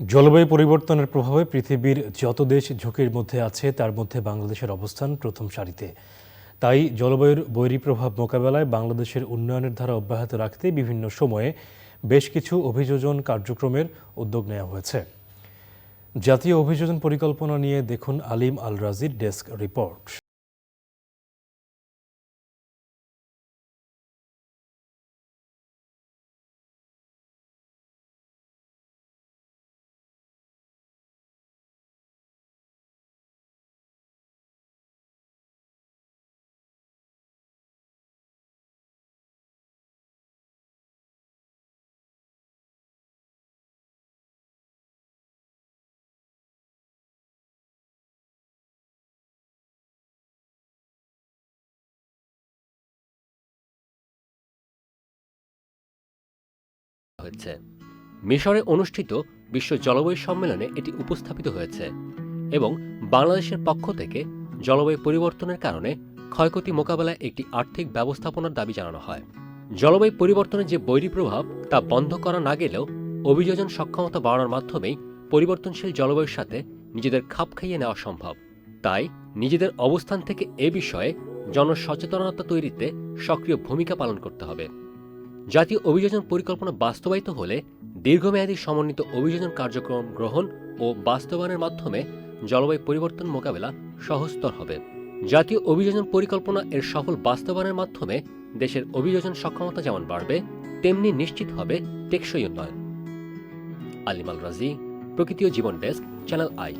জলবায়ু পরিবর্তনের প্রভাবে পৃথিবীর যত দেশ ঝুঁকির মধ্যে আছে, তার মধ্যে বাংলাদেশের অবস্থান প্রথম সারিতে। তাই জলবায়ুর বৈরী প্রভাব মোকাবেলায় বাংলাদেশের উন্নয়নের ধারা অব্যাহত রাখতে বিভিন্ন সময়ে বেশ কিছু অভিযোজন কার্যক্রমের উদ্যোগ নেওয়া হয়েছে। জাতীয় অভিযোজন পরিকল্পনা নিয়ে দেখুন আলিম আল রাজির ডেস্ক রিপোর্ট। হয়েছে। মিশরে অনুষ্ঠিত বিশ্ব জলবায়ু সম্মেলনে এটি উপস্থাপিত হয়েছে এবং বাংলাদেশের পক্ষ থেকে জলবায়ু পরিবর্তনের কারণে ক্ষয়ক্ষতি মোকাবেলায় একটি আর্থিক ব্যবস্থাপনার দাবি জানানো হয়। জলবায়ু পরিবর্তনের যে বৈরী প্রভাব তা বন্ধ করা না গেলেও অভিযোজন সক্ষমতা বাড়ানোর মাধ্যমেই পরিবর্তনশীল জলবায়ুর সাথে নিজেদের খাপ খাইয়ে নেওয়া সম্ভব। তাই নিজেদের অবস্থান থেকে এ বিষয়ে জনসচেতনতা তৈরিতে সক্রিয় ভূমিকা পালন করতে হবে। জাতীয় অভিযোজন পরিকল্পনা বাস্তবায়িত হলে দীর্ঘমেয়াদী সমন্বিত অভিযোজন কার্যক্রম গ্রহণ ও বাস্তবায়নের মাধ্যমে জলবায়ু পরিবর্তন মোকাবেলা সহজতর হবে। জাতীয় অভিযোজন পরিকল্পনা এর সফল বাস্তবায়নের মাধ্যমে দেশের অভিযোজন সক্ষমতা যেমন বাড়বে, তেমনি নিশ্চিত হবে টেকসই উন্নয়ন। আলিমাল রাজি প্রকৃতি ও জীবন ডেস্ক, চ্যানেল আই।